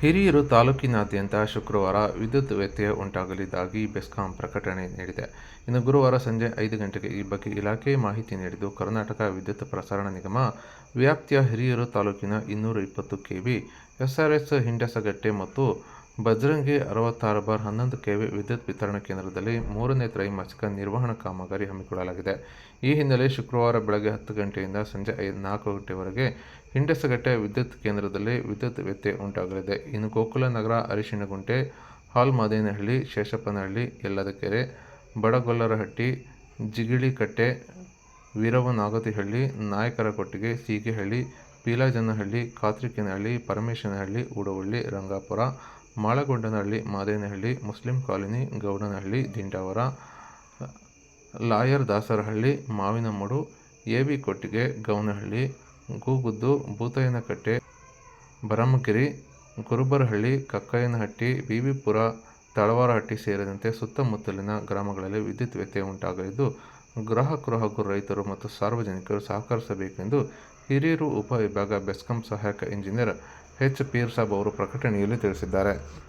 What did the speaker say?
ಹಿರಿಯೂರು ತಾಲೂಕಿನಾದ್ಯಂತ ಶುಕ್ರವಾರ ವಿದ್ಯುತ್ ವ್ಯತ್ಯಯ ಉಂಟಾಗಲಿದ್ದಾಗಿ ಬೆಸ್ಕಾಂ ಪ್ರಕಟಣೆ ನೀಡಿದೆ. ಇನ್ನು ಗುರುವಾರ ಸಂಜೆ ಐದು ಗಂಟೆಗೆ ಈ ಬಗ್ಗೆ ಇಲಾಖೆ ಮಾಹಿತಿ ನೀಡಿದ್ದು, ಕರ್ನಾಟಕ ವಿದ್ಯುತ್ ಪ್ರಸಾರಣ ನಿಗಮ ವ್ಯಾಪ್ತಿಯ ಹಿರಿಯೂರು ತಾಲೂಕಿನ ಇನ್ನೂರ ಇಪ್ಪತ್ತು ಕೆ ಕೆವಿ ಎಸ್ಆರ್ಎಸ್ ಹಿಂಡಸಗಟ್ಟೆ ಮತ್ತು ಬಜರಂಗಿ ಅರವತ್ತಾರು ಬಾರ್ ಹನ್ನೊಂದು ಕೆವಿ ವಿದ್ಯುತ್ ವಿತರಣಾ ಕೇಂದ್ರದಲ್ಲಿ ಮೂರನೇ ತ್ರೈಮಾಸಿಕ ನಿರ್ವಹಣಾ ಕಾಮಗಾರಿ ಹಮ್ಮಿಕೊಳ್ಳಲಾಗಿದೆ. ಈ ಹಿನ್ನೆಲೆ ಶುಕ್ರವಾರ ಬೆಳಗ್ಗೆ ಹತ್ತು ಗಂಟೆಯಿಂದ ಸಂಜೆ ಐದು ನಾಲ್ಕು ಗಂಟೆವರೆಗೆ ಹಿಂಡಸಗಟ್ಟೆ ವಿದ್ಯುತ್ ಕೇಂದ್ರದಲ್ಲಿ ವಿದ್ಯುತ್ ವ್ಯತ್ಯಯ ಉಂಟಾಗಲಿದೆ. ಇನ್ನು ಗೋಕುಲ ನಗರ, ಅರಿಶಿಣಗುಂಟೆ ಹಾಲ್ಮಾದೇನಹಳ್ಳಿ ಶೇಷಪ್ಪನಹಳ್ಳಿ, Yalladakere, ಬಡಗೊಲ್ಲರಹಟ್ಟಿ, Jigilikatte Veeravanagathihalli Nayakara Kottige Seegehalli, Peelajanahalli, Kathrikenahalli, Parameshanahalli, Udavalli, Rangapura Malagondanahalli, Madenahalli, Muslim colony, Gowdanahalli Dindavara lawyer Dasarahalli Mavinamadu A B Kottige, Gownahalli, Guguddu, ಭೂತಯ್ಯನಕಟ್ಟೆ Baramagiri Kurubarahalli, ಕಕ್ಕಯ್ಯನಹಟ್ಟಿ Vivipura ತಳವಾರಹಟ್ಟಿ ಸೇರಿದಂತೆ ಸುತ್ತಮುತ್ತಲಿನ ಗ್ರಾಮಗಳಲ್ಲಿ ವಿದ್ಯುತ್ ವ್ಯತ್ಯಯ ಉಂಟಾಗಲಿದ್ದು ಗ್ರಾಹಕರು ಹಾಗೂ ರೈತರು ಮತ್ತು ಸಾರ್ವಜನಿಕರು ಸಹಕರಿಸಬೇಕೆಂದು ಹಿರಿಯೂರು ಉಪವಿಭಾಗ ಬೆಸ್ಕಾಂ ಸಹಾಯಕ ಇಂಜಿನಿಯರ್ ಎಚ್. ಪೀರ್ ಸಾಬ್ ಅವರು ಪ್ರಕಟಣೆಯಲ್ಲಿ ತಿಳಿಸಿದ್ದಾರೆ.